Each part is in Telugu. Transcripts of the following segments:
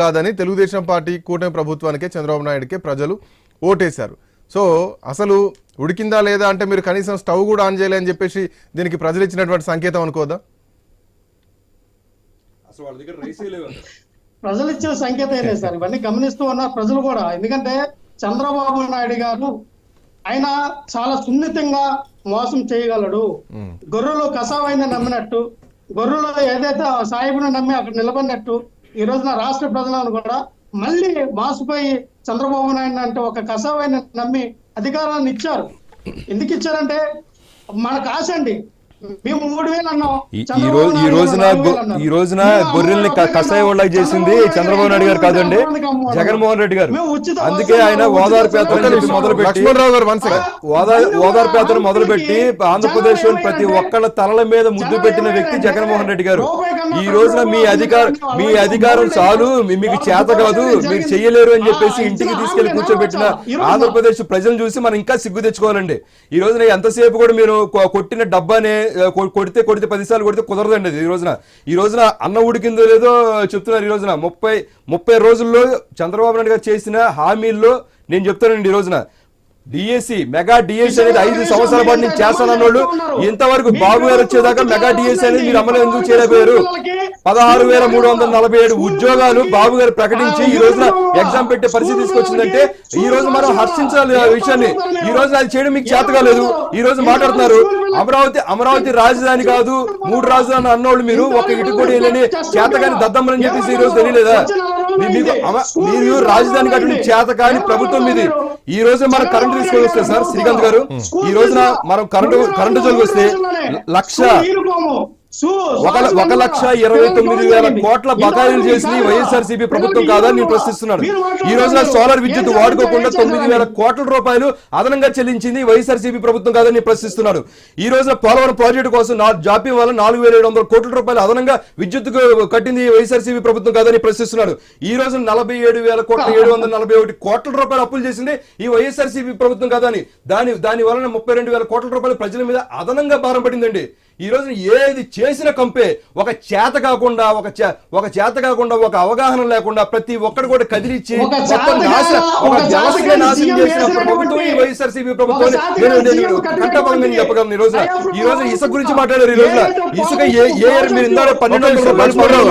కాదని తెలుగుదేశం పార్టీ కూటమి ప్రభుత్వానికే చంద్రబాబు నాయుడుకే ప్రజలు ఓటేశారు. సో అసలు ఉడికిందా లేదా అంటే మీరు కనీసం స్టవ్ కూడా ఆన్ చేయలే అని చెప్పేసి దీనికి ప్రజలు ఇచ్చినటువంటి సంకేతం అనుకోదా అసలు వాళ్ళ దగ్గర రైసే లేవు ప్రజలు ఇచ్చిన సంకేతమే సార్. ఇవన్నీ గమనిస్తూ ఉన్నారు ప్రజలు కూడా. ఎందుకంటే చంద్రబాబు నాయుడు గారు ఆయన చాలా సున్నితంగా మోసం చేయగలడు. గొర్రెలు కసావైన నమ్మినట్టు గొర్రెలు ఏదైతే సాయిబుని నమ్మి అక్కడ నిలబడినట్టు ఈ రోజున రాష్ట్ర ప్రజలను కూడా మళ్ళీ మాసిపోయి చంద్రబాబు నాయుడు అంటే ఒక కసావైన నమ్మి అధికారాన్ని ఇచ్చారు. ఎందుకు ఇచ్చారంటే మనకు ఆశ అండి. మేము మూడు వేలు అన్నాం. ఈ- రోజున. ఈ రోజున గొర్రెల్ని కషాయ వాళ్ళకి చేసింది చంద్రబాబు నాయుడు గారు కాదండి. జగన్మోహన్ రెడ్డి గారు. అందుకే ఆయన ఓదార్పు ఉచిత యాత్ర మొదలు పెట్టి లక్ష్మణరావు గారు వన్ సెకండ్ ఓదా- ఓదార్పు యాత్ర మొదలు పెట్టి ఆంధ్రప్రదేశ్ ప్రతి ఒక్కళ్ళ తలల మీద ముద్దు పెట్టిన వ్యక్తి జగన్మోహన్ రెడ్డి గారు. ఈ రోజున మీ అధికారం మీ అధికారం చాలు మీకు చేత కాదు మీరు చెయ్యలేరు అని చెప్పేసి ఇంటికి తీసుకెళ్ళి కూర్చోబెట్టిన ఆంధ్రప్రదేశ్ ప్రజలను చూసి మనం ఇంకా సిగ్గు తెచ్చుకోవాలండి ఈ రోజున ఎంతసేపు కూడా మీరు కొట్టిన డబ్బానే కొడితే కొడితే పదిసార్లు కొడితే కుదరదండి ఈ రోజున. ఈ రోజున అన్నం ఉడికిందో లేదో చెప్తున్నారు ఈ రోజున. ముప్పై ముప్పై రోజుల్లో చంద్రబాబు నాయుడు గారు చేసిన హామీల్లో నేను చెప్తానండి ఈ రోజున. డిఎస్సి మెగా డిఎస్సి అనేది ఐదు సంవత్సరాల పాటు నేను చేస్తానన్న వాళ్ళు ఇంతవరకు బాబు గారు వచ్చేదాకా మెగా డిఎస్సి అనేది మీరు అమలు ఎందుకు చేయలేకపోయారు? పదహారు వేల మూడు వందల నలభై ఏడు ఉద్యోగాలు బాబు గారు ప్రకటించి ఈ రోజున ఎగ్జామ్ పెట్టే పరిస్థితి తీసుకొచ్చిందంటే ఈ రోజు మనం హర్షించాలి ఆ విషయాన్ని. ఈ రోజు అది చేయడం మీకు చేత కాలేదు. ఈ రోజు మాట్లాడుతున్నారు. అమరావతి అమరావతి రాజధాని కాదు మూడు రాజధాని అన్నోళ్ళు మీరు ఒక ఇటు కూడా వెళ్ళని చేతగాని దద్దమ్మని చెప్పేసి ఈ రోజు తెలియలేదా? మీరు రాజధాని కట్టడం చేత కాని ప్రభుత్వం ఇది ఈ రోజు మనం కరెంట్ తీసుకొని వస్తే సార్ శ్రీకాంత్ గారు ఈ రోజున మనం కరెంటు కరెంటు జోలికి వస్తే లక్ష ఒక లక్ష ఇరవై తొమ్మిది వేల కోట్ల బకాయిలు చేసింది వైఎస్ఆర్సీపీ ప్రభుత్వం కాదని నేను ప్రశ్నిస్తున్నాను ఈ రోజున సోలార్ విద్యుత్ వాడుకోకుండా తొమ్మిది వేల కోట్ల రూపాయలు అదనంగా చెల్లించింది వైఎస్ఆర్సీపీ ప్రభుత్వం కాదని నేను ప్రశ్నిస్తున్నాను ఈ రోజున పోలవరం ప్రాజెక్టు కోసం నా జాప్యం వల్ల నాలుగు వేల ఏడు వందల కోట్ల రూపాయలు అదనంగా విద్యుత్ కట్టింది వైఎస్ఆర్సీపీ ప్రభుత్వం కాదని ప్రశ్నిస్తున్నాడు ఈ రోజు నలభై ఏడు వేల కోట్ల ఏడు వందల నలభై ఒకటి కోట్ల రూపాయలు అప్పులు చేసింది ఈ వైఎస్ఆర్సీపీ ప్రభుత్వం కాదని. దాని దాని వలన ముప్పై రెండు వేల కోట్ల రూపాయలు ప్రజల మీద అదనంగా భారం పడిందండి. ఈ రోజు ఏది చేసిన కంపే. ఒక చేత కాకుండా ఒక చే- ఒక చేత కాకుండా ఒక అవగాహన లేకుండా ప్రతి ఒక్కడు కూడా కదిలిచ్చి నాశనం చేసిన ప్రభుత్వం ఈ వైఎస్ఆర్సీపీ ప్రభుత్వం నేను కంటపంగా చెప్పగలను ఈ రోజున ఈ రోజు ఇసుక గురించి మాట్లాడారు ఈ రోజున ఏ ఇసుక ఏ ఏ ఏరు మీరు ఇందాక పన్నెండు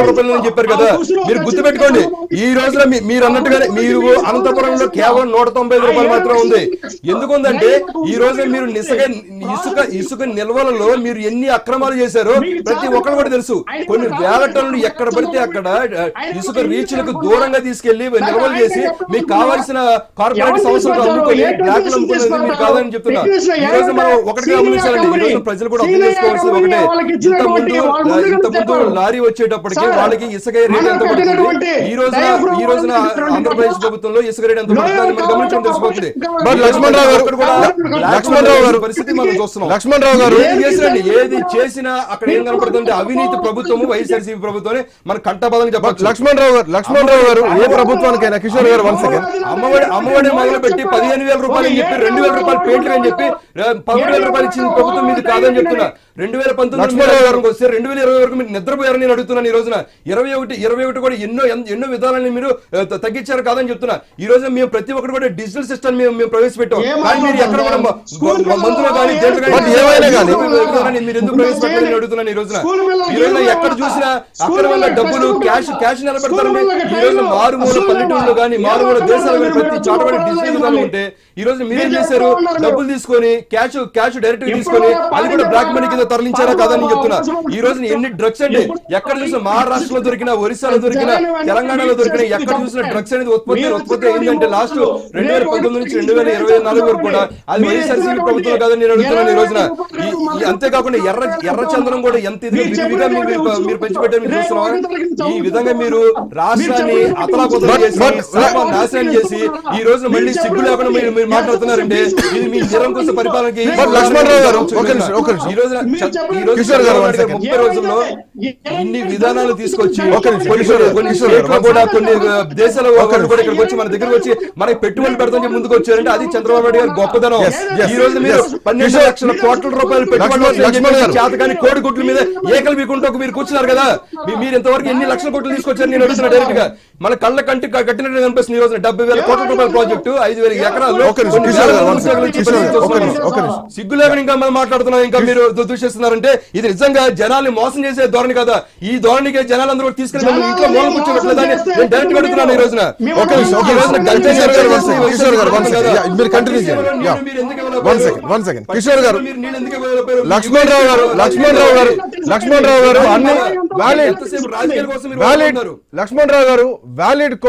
రూపాయలు అని చెప్పారు కదా. మీరు గుర్తుపెట్టుకోండి. ఈ రోజున మీ- మీరు అన్నట్టుగానే మీరు అనంతపురంలో కేవలం నూట తొంభై రూపాయలు మాత్రమే ఉంది. ఎందుకు ఉందంటే ఈ రోజు మీరు నిసగ ఇసుక ఇసుక నిల్వలలో మీరు ఎన్ని అక్రమాలు చేశారో ప్రతి ఒక్కరు కూడా తెలుసు. కొన్ని వేల టన్నులు ఎక్కడ పడితే అక్కడ ఇసుక రీచ్లకు దూరంగా తీసుకెళ్ళి నిల్వలు చేసి మీకు కావాల్సిన కార్పొరేట్ సంస్థలకు అమ్ముకొని బ్లాక్ అమ్ముకునేది మీరు కాదని చెప్తున్నా. ఈ రోజు మనం ఒకటి గమనించాలండి ఈ రోజు ప్రజలు కూడా అర్థం చేసుకోవాల్సింది ఒకటే. ఇంత ముందు ఇంత ముందు లారీ వచ్చేటప్పటికి వాళ్ళకి ఇసుక రేట్ ఎంత పడుతుంది? ఈ రోజున ఈ రోజున ఆంధ్రప్రదేశ్ ప్రభుత్వంలో ఇసుక రేట్ ఎంత పడుతుంది? మనం గమనించడం తెలిసిపోతుంది. లక్ష్మణరావు గారు లక్ష్మణరావు గారు పరిస్థితి మనం చూస్తున్నాం. లక్ష్మణరావు గారు ఏది చేసినా అక్కడ ఏం కనపడుతుంది అవినీతి ప్రభుత్వము వైఎస్ఆర్సీపీ ప్రభుత్వమే మన కంటపదంగా చెప్పచ్చు. లక్ష్మణరావు గారు లక్ష్మణరావు గారు ఏ ప్రభుత్వానికైనా కిషోర్ గారు వన్ సెకండ్. అమ్మఒడి అమ్మఒడి మొదలు పెట్టి పదిహేను వేల రూపాయలు అని చెప్పి రెండు వేల రూపాయలు పేట్లు అని చెప్పి పదమూడు వేల రూపాయలు ఇచ్చింది ప్రభుత్వం మీది కాదని చెప్తున్నా. రెండు వేల పంతొమ్మిది వస్తే రెండు వేల ఇరవై వరకు మీరు నిద్రపోయారని నేను అడుగుతున్నాను ఈ రోజున. ఇరవై ఒకటి ఇరవై ఒకటి కూడా ఎన్నో ఎన్- ఎన్నో విధాలని మీరు తగ్గించారు కాదని చెప్తున్నా. ఈ రోజు మేము ప్రతి ఒక్కటి కూడా డిజిటల్ సిస్టమ్ మేము మేము ప్రవేశపెట్టాం. కానీ మీరు ఎక్కడ కూడా మందులో కానీ దేంట్లో కానీ కానీ- ఎందుకు ప్రవేశపెట్టారని అడుగుతున్నాను ఈ రోజున? ఈ రోజున ఎక్కడ? చూసినా అక్రమంగా పిల్లలకి డబ్బులు క్యాష్ క్యాష్ నిలబెడతారండి ఈ రోజు పిల్లలకి మారుమూల పల్లెటూరులో కానీ మారుమూల? దేశాలు కానీ ప్రతి మీరు చోట కూడా చెప్పండి. డిజిటల్ విధానం ఉంటే ఈ రోజు మీరేం చేశారు. డబ్బులు తీసుకొని క్యాష్ క్యాష్ డైరెక్ట్గా తీసుకొని అది కూడా బ్లాక్ మనీ కింద తరలించారా పార్టీ కాదని చెప్తున్నా. ఈ రోజు ఎన్ని డ్రగ్స్ అండి? ఎక్కడ చూసినా మహారాష్ట్రలో దొరికిన ఒరిస్సాలో దొరికిన తెలంగాణలో దొరికిన ఎక్కడ చూసిన డ్రగ్స్ అనేది ఉత్పత్తి ఉత్పత్తి అయిందంటే లాస్ట్ రెండు వేల పంతొమ్మిది నుంచి రెండు వేల ఇరవై నాలుగు వరకు కూడా అది వైఎస్ఆర్సీపీ ప్రభుత్వం కాదని నేను అడుగుతున్నాను ఈ రోజున. అంతేకాకుండా ఎర్ర ఎర్ర చందనం కూడా ఎంత ఇదిగా మీరు పెంచిపెట్టారు మీరు చూస్తున్నారా ఈ విధంగా మీరు రాష్ట్రాన్ని అతలాకుతలం చేసి నాశనం చేసి ఈ రోజు మళ్ళీ సిగ్గు లేకుండా మీరు మీరు మాట్లాడుతున్నారంటే ఇది మీ నిరంకుశ పరిపాలనకి. ఈ రోజున ఈ రోజు. ముప్పై రోజుల్లో ఇన్ని విధానాలు తీసుకొచ్చి కొన్ని స్టేట్లో కూడా కొన్ని దేశాల వాళ్ళు కూడా ఇక్కడికి వచ్చి మన దగ్గరకు వచ్చి మనకి పెట్టుబడులు పెడతాం ముందుకు వచ్చారంటే అది చంద్రబాబు నాయుడు గారి గొప్పదనం ఈ రోజు మీరు. పన్నెండు లక్షల కోట్ల రూపాయలు పెట్టుబడులు గారు. చేతకాని కోడి గుడ్ల మీద ఏకలు మీకుంటూ మీరు కూర్చున్నారు కదా. మీరు ఇంతవరకు ఎన్ని లక్షల కోట్లు తీసుకొచ్చారు నేను అడుగుతున్నా డైరెక్ట్గా మన కళ్ళ కంటి కట్టినట్టు కనిపిస్తుంది ఈ రోజున. డెబ్బై వేల కోట్ల రూపాయల ప్రాజెక్టు ఐదు వేల ఎకరాలు. సిగ్గు లేకుండా ఇంకా మనం మాట్లాడుతున్నాం. ఇంకా మీరు దు- దూషిస్తున్నారంటే ఇది నిజంగా జనాల్ని మోసం చేసే ధోరణి కదా. ఈ ధోరణికి జనాలందరూ కూడా తీసుకెళ్ళి ఇంట్లో మూల కూర్చోబెట్టలేదని నేను డైరెక్ట్గా అడుగుతున్నాను ఈ రోజున. కిషోర్ గారు? లక్ష్మణ్ రావు గారు లక్ష్మణ్ రావు గారు లక్ష్మణ్ రావు గారు అన్ని వ్యాలిడ్? లక్ష్మణ్ రావు గారు వ్యాలిడ్